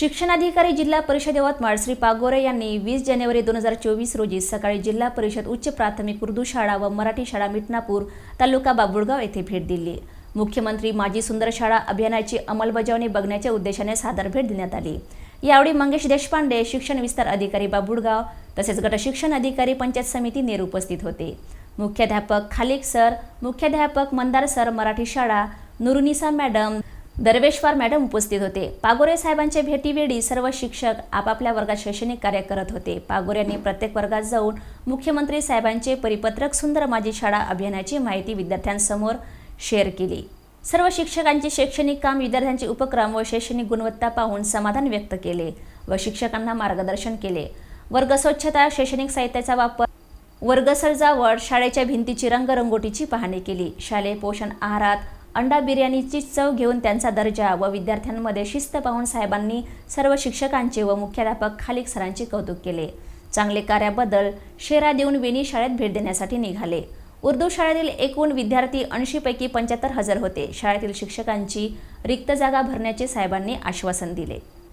शिक्षणाधिकारी जिल्हा परिषद यवतमाळ श्री पागोरे यांनी वीस जानेवारी दोन हजार चोवीस रोजी सकाळी जिल्हा परिषद उच्च प्राथमिक उर्दू शाळा व मराठी शाळा मिटनापूर तालुका बाबुळगाव येथे भेट दिली. मुख्यमंत्री माझी सुंदर शाळा अभियानाची अंमलबजावणी बघण्याच्या उद्देशाने सादर भेट देण्यात आली. यावेळी मंगेश देशपांडे शिक्षण विस्तार अधिकारी बाबुळगाव तसेच गटशिक्षण अधिकारी पंचायत समिती नेर उपस्थित होते. मुख्याध्यापक खालिक सर मुख्याध्यापक मंदार सर मराठी शाळा नुरुनिसा मॅडम दरवेश्वर मॅडम उपस्थित होते. पागोरे साहेबांच्या भेटीवेळी सर्व शिक्षक आपापल्या वर्गात शैक्षणिक कार्य करत होते. पागोऱ्यांनी प्रत्येक वर्गात जाऊन मुख्यमंत्री साहेबांचे परिपत्रक सुंदर माझी शाळा अभियानाची माहिती विद्यार्थ्यांसमोर शेअर केली. सर्व शिक्षकांचे शैक्षणिक काम विद्यार्थ्यांचे उपक्रम व शैक्षणिक गुणवत्ता पाहून समाधान व्यक्त केले व शिक्षकांना मार्गदर्शन केले. वर्ग स्वच्छता शैक्षणिक साहित्याचा वापर वर्ग सजावट शाळेच्या भिंतीची रंगरंगोटीची पाहणी केली. शालेय पोषण आहारात अंडा बिर्याणीची चव घेऊन त्यांचा दर्जा व विद्यार्थ्यांमध्ये शिस्त पाहून साहेबांनी सर्व शिक्षकांचे व मुख्याध्यापक खालिक सरांचे कौतुक केले. चांगले कार्याबद्दल शेरा देऊन वेणी शाळेत भेट देण्यासाठी निघाले. उर्दू शाळेतील एकूण विद्यार्थी ऐंशीपैकी पंच्याहत्तर हजर होते. शाळेतील शिक्षकांची रिक्त जागा भरण्याचे साहेबांनी आश्वासन दिले.